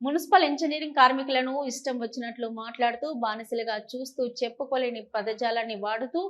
Municipal engineering కార్మికులను ఇష్టం వచ్చినట్లు మాట్లాడుతూ బానిసలుగా చూస్తూ చెప్పుకోలేని పదజాలాన్ని వాడుతూ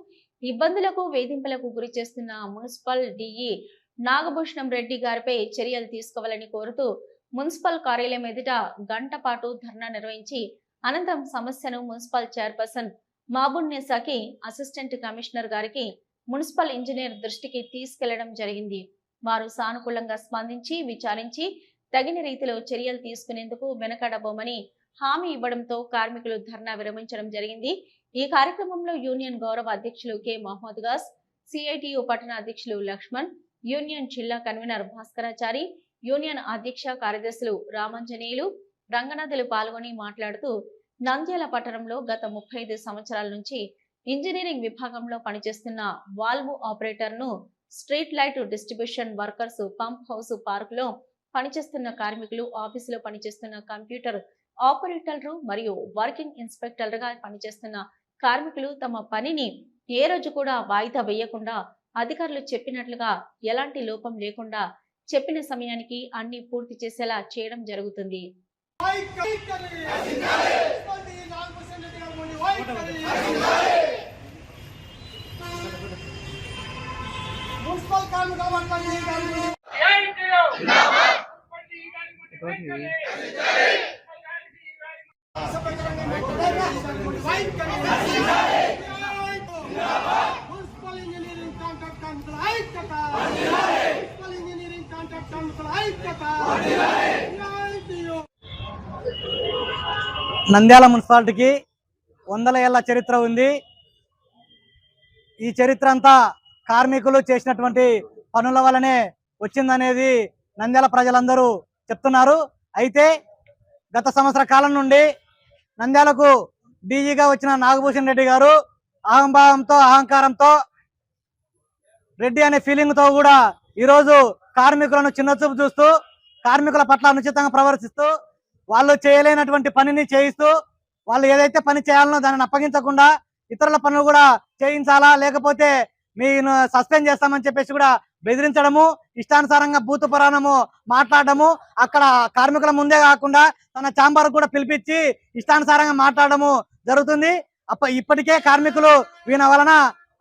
ఇబ్బందులకు వేధింపులకు గురి చేస్తున్న మున్సిపల్ డిఈ నాగభూషణం రెడ్డి గారిపై చర్యలు తీసుకోవాలని కోరుతూ మున్సిపల్ కార్యాలయం ఎదుట గంట పాటు ధర్నా నిర్వహించి అనంతరం సమస్యను మున్సిపల్ చైర్పర్సన్ మాబున్నెసాకి అసిస్టెంట్ కమిషనర్ గారికి మున్సిపల్ ఇంజనీర్ దృష్టికి తీసుకెళ్ళడం జరిగింది. వారు సానుకూలంగా స్పందించి విచారించి తగిన రీతిలో చర్యలు తీసుకునేందుకు వెనకడబోమని హామీ ఇవ్వడంతో కార్మికులు ధర్నా విరమించడం జరిగింది. ఈ కార్యక్రమంలో యూనియన్ గౌరవ అధ్యక్షులు కె. మహమ్మద్ గాస్ సిఐటియు పట్టణ అధ్యక్షులు లక్ష్మణ్ యూనియన్ జిల్లా కన్వీనర్ భాస్కరాచారి యూనియన్ అధ్యక్ష కార్యదర్శులు రామంజనేయులు రంగనాథులు పాల్గొని మాట్లాడుతూ నంద్యాల పట్టణంలో గత ముప్పై ఐదు సంవత్సరాల నుంచి ఇంజనీరింగ్ విభాగంలో పనిచేస్తున్న valve ఆపరేటర్ను street light distribution workers pump house పార్క్లో పనిచేస్తున్న కార్మికులు ఆఫీసులో పనిచేస్తున్న కంప్యూటర్ ఆపరేటర్లు మరియు వర్కింగ్ ఇన్స్పెక్టర్లుగా పనిచేస్తున్న కార్మికులు తమ పనిని ఏ రోజు కూడా వాయిదా వేయకుండా అధికారులు చెప్పినట్లుగా ఎలాంటి లోపం లేకుండా చెప్పిన సమయానికి అన్ని పూర్తి చేసేలా చేయడం జరుగుతుంది. మున్సిపల్ కార్మిక వర్గాన్ని మున్సిపల్ ఇంజనీరింగ్ కాంట్రాక్ట్ కార్మికుల ఐక్యత మున్సిపల్ ఇంజనీరింగ్ కాంట్రాక్ట్ కార్మికుల ఐక్యత నంద్యాల మున్సిపాలిటీకి వందల ఏళ్ళ చరిత్ర ఉంది. ఈ చరిత్ర అంతా కార్మికులు చేసినటువంటి పనుల వల్లనే వచ్చిందనేది నంద్యాల ప్రజలందరూ చెప్తున్నారు. అయితే గత సంవత్సర కాలం నుండి నంద్యాలకు డీజీగా వచ్చిన నాగభూషణ్ రెడ్డి గారు అహంభావంతో అహంకారంతో రెడ్డి అనే ఫీలింగ్తో కూడా ఈరోజు కార్మికులను చిన్నచూపు చూస్తూ కార్మికుల పట్ల అనుచితంగా ప్రవర్తిస్తూ వాళ్ళు చేయలేనటువంటి పనిని చేయిస్తూ వాళ్ళు ఏదైతే పని చేయాలనో దానిని అప్పగించకుండా ఇతరుల పనులు కూడా చేయించాలా లేకపోతే మీరు సస్పెండ్ చేస్తామని చెప్పేసి కూడా బెదిరించడము ఇష్టానుసారంగా భూత పురాణము మాట్లాడము అక్కడ కార్మికుల ముందే కాకుండా తన ఛాంబర్ కూడా పిలిపించి ఇష్టానుసారంగా మాట్లాడము జరుగుతుంది. అప్ప ఇప్పటికే కార్మికులు వీణ వలన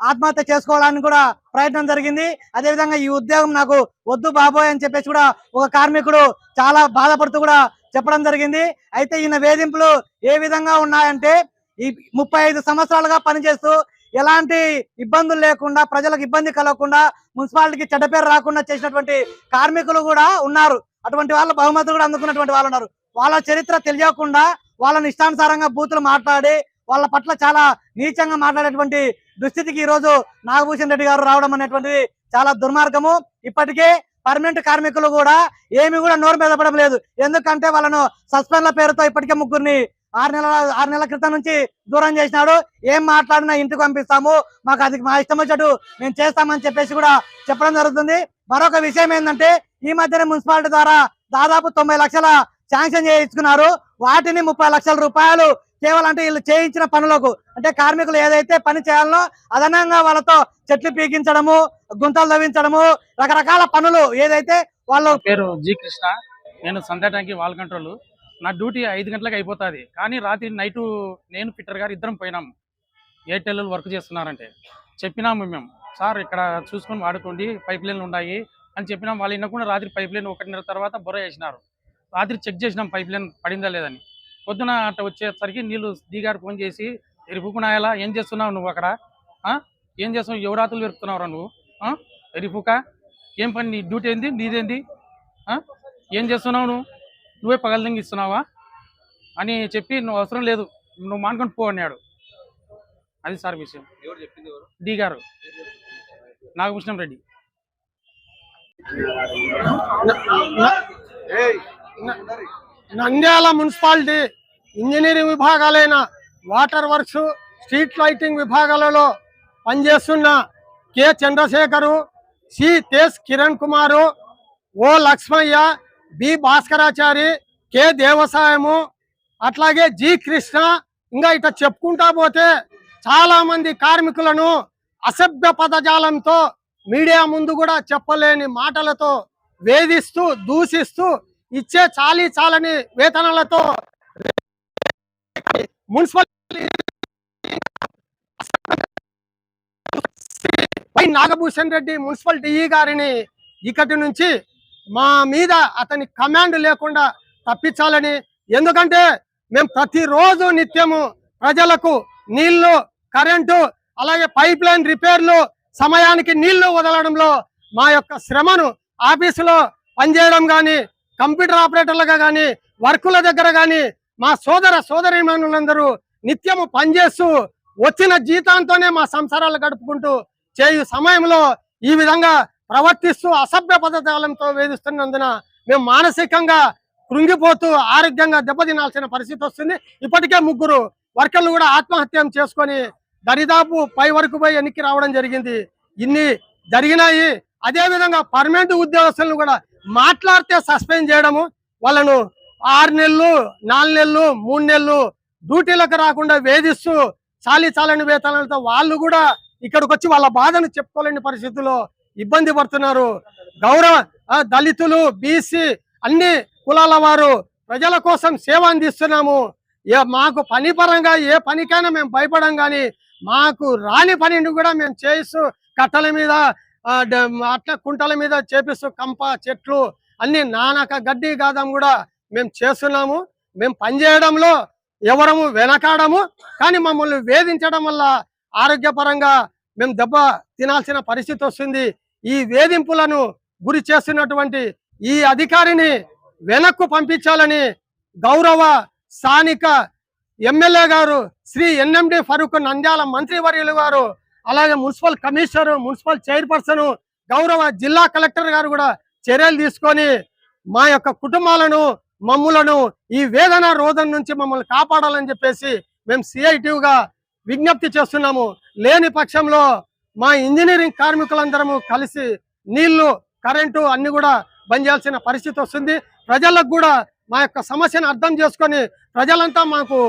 ఆత్మహత్య చేసుకోవడానికి కూడా ప్రయత్నం జరిగింది. అదేవిధంగా ఈ ఉద్యోగం నాకు వద్దు బాబోయ్ అని చెప్పేసి కూడా ఒక కార్మికుడు చాలా బాధపడుతూ కూడా చెప్పడం జరిగింది. అయితే ఈయన వేధింపులు ఏ విధంగా ఉన్నాయంటే ఈ ముప్పై ఐదు సంవత్సరాలుగా పనిచేస్తూ ఎలాంటి ఇబ్బందులు లేకుండా ప్రజలకు ఇబ్బంది కలగకుండా మున్సిపాలిటీకి చెడ్డ పేరు రాకుండా చేసినటువంటి కార్మికులు కూడా ఉన్నారు. అటువంటి వాళ్ళ బహుమతులు కూడా అందుకున్నటువంటి వాళ్ళు ఉన్నారు. వాళ్ళ చరిత్ర తెలియకుండా వాళ్ళని ఇష్టానుసారంగా బూతులు మాట్లాడి వాళ్ళ పట్ల చాలా నీచంగా మాట్లాడేటువంటి దుస్థితికి ఈ రోజు నాగభూషణ్ రెడ్డి గారు రావడం అనేటువంటిది చాలా దుర్మార్గము. ఇప్పటికే పర్మనెంట్ కార్మికులు కూడా ఏమి కూడా నోరు మీద పడడం లేదు. ఎందుకంటే వాళ్ళను సస్పెండ్ల పేరుతో ఇప్పటికే ముగ్గురిని ఆరు నెలల ఆరు నెలల క్రితం నుంచి దూరం చేసినాడు. ఏం మాట్లాడినా ఇంటికి పంపిస్తాము. మాకు అది మా ఇష్టం వచ్చేట్టు మేము చేస్తామని చెప్పేసి కూడా చెప్పడం జరుగుతుంది. మరొక విషయం ఏంటంటే ఈ మధ్యనే మున్సిపాలిటీ ద్వారా దాదాపు తొంభై లక్షల శాంక్షన్ చేయించుకున్నారు. వాటిని ముప్పై లక్షల రూపాయలు కేవలం అంటే వీళ్ళు చేయించిన పనులకు అంటే కార్మికులు ఏదైతే పని చేయాలనో అదనంగా వాళ్ళతో చెట్లు పీకించడము గుంతలు తవ్వించడము రకరకాల పనులు ఏదైతే వాళ్ళు పేరు జి కృష్ణ. నేను సంధ్యా వాల్ కంట్రోల్. నా డ్యూటీ ఐదు గంటలకు అయిపోతుంది. కానీ రాత్రి నైటు నేను ఫిట్టర్ గారు ఇద్దరం పోయినాము ఎయిర్టెల్ వర్క్ చేస్తున్నారంటే. చెప్పినాము మేము. సార్ ఇక్కడ చూసుకొని వాడుకోండి పైప్ లైన్లు ఉన్నాయి అని చెప్పినాం. వాళ్ళు వినకుండా రాత్రి పైప్ లైన్ ఒకటిన్నర తర్వాత బొర వేసినారు రాత్రి చెక్ చేసినాం పైప్ లైన్ పడిందా లేదని పొద్దున అట్ట వచ్చేసరికి నీళ్ళు దిగారు ఫోన్ చేసి ఎరిపుకున్నాయలా ఏం చేస్తున్నావు నువ్వు అక్కడ? ఆ? ఏం చేస్తున్నావు? ఎవరాతులు పెరుకుతున్నావురా నువ్వు? ఆ? ఎరిపుక ఏం పని నీ డ్యూటీ ఏంది? నీదేంది? ఆ? ఏం చేస్తున్నావు నువ్వు? నువ్వే పగలదింగి ఇస్తున్నావా? అని చెప్పి నువ్వు అవసరం లేదు. నువ్వు మానుకొని పో అన్నాడు. అది సార్ విషయం. డి గారు. నాగభూషణం రెడ్డి. నంద్యాల మున్సిపాలిటీ ఇంజనీరింగ్ విభాగాలైన వాటర్ వర్క్స్ స్ట్రీట్ లైటింగ్ విభాగాలలో పనిచేస్తున్న K Chandrasekhar C Tej Kiran Kumar O Lakshmaiah B Bhaskarachari K Devasayam అట్లాగే జి కృష్ణ. ఇంకా ఇట్లా చెప్పుకుంటా పోతే చాలా మంది కార్మికులను అసభ్య పదజాలంతో మీడియా ముందు కూడా చెప్పలేని మాటలతో వేధిస్తూ దూషిస్తూ ఇచ్చే చాలి చాలని వేతనాలతో municipal Nagabhushan Reddy municipal DE గారిని ఇక్కడి నుంచి మా మీద అతని కమాండ్ లేకుండా తప్పించాలని. ఎందుకంటే మేము ప్రతిరోజు నిత్యము ప్రజలకు నీళ్ళు కరెంటు అలాగే పైప్ లైన్ రిపేర్లు సమయానికి నీళ్ళు వదలడంలో మా యొక్క శ్రమను ఆఫీసులో పనిచేయడం కానీ కంప్యూటర్ ఆపరేటర్లుగా కానీ వర్కుల దగ్గర కానీ మా సోదర సోదరిమణులందరూ నిత్యము పనిచేస్తూ వచ్చిన జీతంతోనే మా సంసారాలు గడుపుకుంటూ చేయు సమయంలో ఈ విధంగా ప్రవర్తిస్తూ అసభ్య పదజాలంతో వేధిస్తున్నందున మేము మానసికంగా కృంగిపోతూ ఆరోగ్యంగా దెబ్బతినాల్సిన పరిస్థితి వస్తుంది. ఇప్పటికే ముగ్గురు వర్కర్లు కూడా ఆత్మహత్యం చేసుకొని దరిదాపు పై వరకు పోయి ఎన్నికి రావడం జరిగింది. ఇన్ని జరిగినాయి. అదేవిధంగా పర్మనెంట్ ఉద్యోగస్తులను కూడా మాట్లాడితే సస్పెండ్ చేయడము వాళ్ళను ఆరు నెలలు నాలుగు నెలలు మూడు నెలలు డ్యూటీలకు రాకుండా వేధిస్తూ చాలీ చాలని వేతనాలతో వాళ్ళు కూడా ఇక్కడికి వచ్చి వాళ్ళ బాధను చెప్పుకోలేని పరిస్థితుల్లో ఇబ్బంది పడుతున్నారు. గౌరవ దళితులు బీసీ అన్ని కులాల వారు ప్రజల కోసం సేవ అందిస్తున్నాము. ఏ మాకు పని పరంగా ఏ పనికైనా మేము భయపడం కానీ మాకు రాని పనిని కూడా మేము చేయిస్తూ కట్టల మీద అట్ల అట్లా కుంటల మీద చేపిస్తూ కంప చెట్లు అన్ని నానక గడ్డి గాదం కూడా మేము చేస్తున్నాము. మేము పనిచేయడంలో ఎవరము వెనకాడము కానీ మమ్మల్ని వేధించడం వల్ల ఆరోగ్యపరంగా మేము దెబ్బ తినాల్సిన పరిస్థితి వస్తుంది. ఈ వేధింపులను గురి చేస్తున్నటువంటి ఈ అధికారిని వెనక్కు పంపించాలని గౌరవ స్థానిక ఎమ్మెల్యే గారు శ్రీ ఎన్ఎండి ఫరూక్ నంద్యాల మంత్రివర్యులు గారు అలాగే మున్సిపల్ కమిషనర్ మున్సిపల్ చైర్పర్సన్ గౌరవ జిల్లా కలెక్టర్ గారు కూడా చర్యలు తీసుకొని మా యొక్క కుటుంబాలను మమ్ములను ఈ వేదన రోదం నుంచి మమ్మల్ని కాపాడాలని చెప్పేసి మేము సిఐటివ్గా విజ్ఞప్తి చేస్తున్నాము. లేని పక్షంలో మా ఇంజనీరింగ్ కార్మికులందరము కలిసి నీళ్ళు కరెంటు అన్ని కూడా బంద్ చేయాల్సిన పరిస్థితి వస్తుంది. ప్రజలకు కూడా మా యొక్క సమస్యను అర్థం చేసుకొని ప్రజలంతా మాకు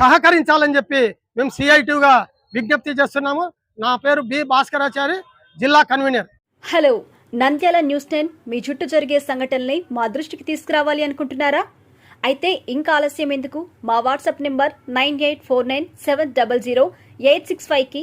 సహకరించాలని చెప్పి మేము సిఐటిగా విజ్ఞప్తి చేస్తున్నాము. నా పేరు బి భాస్కరాచారి జిల్లా convener. Hello Nandyal news ten మీ చుట్టూ జరిగే సంఘటనల్ని మా దృష్టికి తీసుకురావాలి అనుకుంటున్నారా? అయితే ఇంకా ఆలస్యం ఎందుకు? మా WhatsApp number nine eight four nine seven double zero eight six ఫైవ్కి